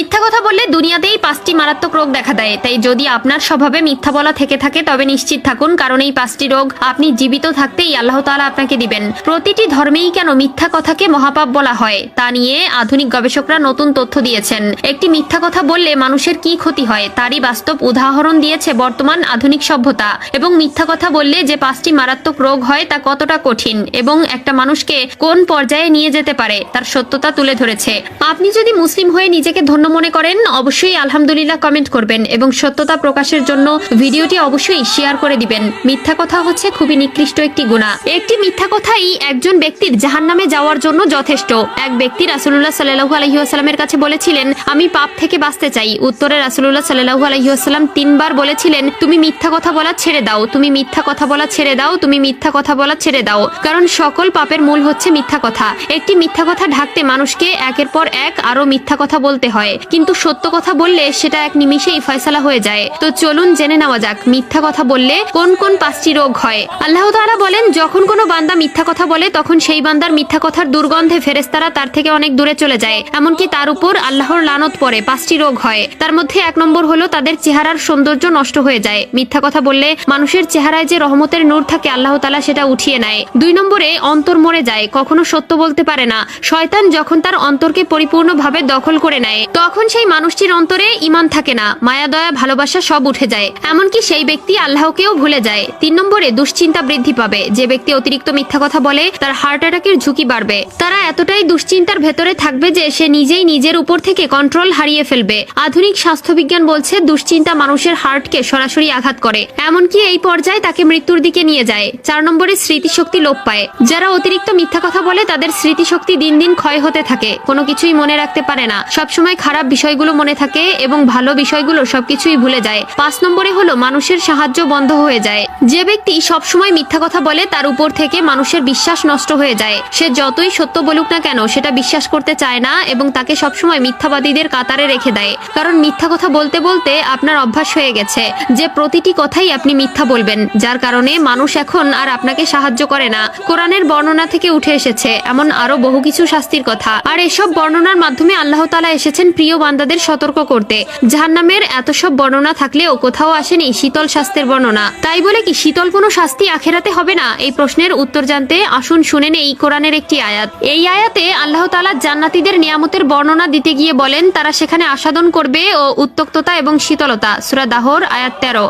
মিথ্যা কথা বললে দুনিয়াতেই পাঁচটি মারাত্মক রোগ দেখা দেয়। তাই যদি আপনার স্বভাবে মিথ্যা বলা থেকে থাকে, তবে নিশ্চিত থাকুন, কারণ এই পাঁচটি রোগ আপনি জীবিত থাকতেই আল্লাহ তাআলা আপনাকে দিবেন। প্রতিটি ধর্মেই কেন মিথ্যা কথাকে মহাপাপ বলা হয়, তা নিয়ে আধুনিক গবেষকরা নতুন তথ্য দিয়েছেন। একটি মিথ্যা কথা বললে মানুষের কি ক্ষতি হয়, তারই বাস্তব উদাহরণ দিয়েছে বর্তমান আধুনিক সভ্যতা। এবং মিথ্যা কথা বললে যে পাঁচটি মারাত্মক রোগ হয়, তা কতটা কঠিন এবং একটা মানুষকে কোন পর্যায়ে নিয়ে যেতে পারে, তার সত্যতা তুলে ধরেছে। আপনি যদি মুসলিম হয়ে নিজেকে ধন্য মনে করেন অবশ্যই আলহামদুলিল্লাহ কমেন্ট করবেন এবং সত্যতা প্রকাশের জন্য ভিডিওটি অবশ্যই শেয়ার করে দিবেন। মিথ্যা কথা হচ্ছে খুবই নিকৃষ্ট একটি গুণা। একটি মিথ্যা কথাই একজন ব্যক্তির জাহান্নামে যাওয়ার জন্য যথেষ্ট। এক ব্যক্তি রাসুল্লাহ সাল্লাহু আলহিউসালামের কাছে বলেছিলেন, আমি পাপ থেকে বাঁচতে চাই। উত্তরে রাসুল্লাহ সাল্লাহু আলহিউসালাম তিনবার বলেছিলেন, তুমি মিথ্যা কথা বলা ছেড়ে দাও, তুমি মিথ্যা কথা বলা ছেড়ে দাও, তুমি মিথ্যা কথা বলা ছেড়ে দাও। কারণ সকল পাপের মূল হচ্ছে মিথ্যা কথা। একটি মিথ্যা কথা ঢাকতে মানুষকে একের পর এক আরও মিথ্যা কথা বলতে হয়। কিন্তু সত্য কথা বললে সেটা এক নিমিষেই ফয়সালা হয়ে যায়। তো চলুন জেনে নেওয়া যাক, মিথ্যা কথা বললে কোন কোন পাঁচটি রোগ হয়? আল্লাহ তাআলা বলেন, যখন কোনো বান্দা মিথ্যা কথা বলে, তখন সেই বান্দার মিথ্যা কথার দুর্গন্ধে ফেরেস্তারা তার থেকে অনেক দূরে চলে যায়। এমনকি তার উপর আল্লাহর লানত পড়ে, পাঁচটি রোগ হয়। তার মধ্যে এক নম্বর হলো, তাদের চেহারার সৌন্দর্য নষ্ট হয়ে যায়। মিথ্যা কথা বললে মানুষের চেহারায় যে রহমতের নূর থাকে, আল্লাহ তালা সেটা উঠিয়ে নেয়। দুই নম্বরে, অন্তর মরে যায়, কখনো সত্য বলতে পারে না। শয়তান যখন তার অন্তরকে পরিপূর্ণভাবে দখল করে নেয়, তখন সেই মানুষটির অন্তরে ইমান থাকে না। মায়া, দয়া, ভালোবাসা সব উঠে যায়। এমনকি সেই ব্যক্তি আল্লাহকেও ভুলে যায়। তিন নম্বরে, দুশ্চিন্তা বৃদ্ধি পাবে। যে ব্যক্তি অতিরিক্ত মিথ্যা কথা বলে, তার হার্ট অ্যাটাকের ঝুঁকি বাড়বে। তারা এতটাই দুশ্চিন্তার ভেতরে থাকবে যে সে নিজেই নিজের উপর থেকে কন্ট্রোল হারিয়ে ফেলবে। আধুনিক স্বাস্থ্যবিজ্ঞান বলছে, দুশ্চিন্তা মানুষের হার্টকে সরাসরি আঘাত করে। এমনকি এই পর্যায়ে তাকে মৃত্যুর দিকে নিয়ে যায়। চার নম্বরে, স্মৃতিশক্তি লোপ পায়। যারা অতিরিক্ত মিথ্যা কথা বলে, তাদের স্মৃতিশক্তি দিন দিন ক্ষয় হতে থাকে। কোনো কিছুই মনে রাখতে পারে না। সবসময় খারাপ বিষয়গুলো মনে থাকে এবং ভালো বিষয়গুলো সবকিছুই ভুলে যায়। পাঁচ নম্বরে হলো, মানুষের সাহায্য বন্ধ হয়ে যায়। যে ব্যক্তি সবসময় মিথ্যা কথা বলে, তার উপর থেকে মানুষের বিশ্বাস নষ্ট হয়ে যায়। সে যতই সত্য বলুক না কেন, সেটা বিশ্বাস করতে চায় না এবং তাকে সবসময় মিথ্যাবাদীদের কাতারে রেখে দেয়। কারণ মিথ্যা কথা বলতে বলতে আপনার অভ্যাস হয়ে গেছে। যে প্রতিটি কথাই আপনি মিথ্যা বলবেন, যার কারণে মানুষ এখন আর আপনাকে সাহায্য করে না। কোরআনের বর্ণনা থেকে উঠে এসেছে, এমন আরও বহু কিছু শাস্তির কথা। আর এসব বর্ণনার মাধ্যমে আল্লাহ তালা এসেছেন প্রিয় বান্দাদের সতর্ক করতে। জাহান্নামের এত সব বর্ণনা থাকলেও কোথাও আসেনি শীতল শাস্তির বর্ণনা। তাই বলে কি শীতল কোনো শাস্তি আখেরাতে হবে না? এই প্রশ্নের উত্তর জানতে আসুন, শুনে নেই কোরআনের একটি আয়াত। এই আয়াতে আল্লাহ তালা জান্নাতিদের নিয়ামতের বর্ণনা দিতে গিয়ে বলেন, তারা সেখানে আসাদন করবে ও উত্তক্ততা এবং শীতলতা। সুরা দাহর, আয়াত তেরো।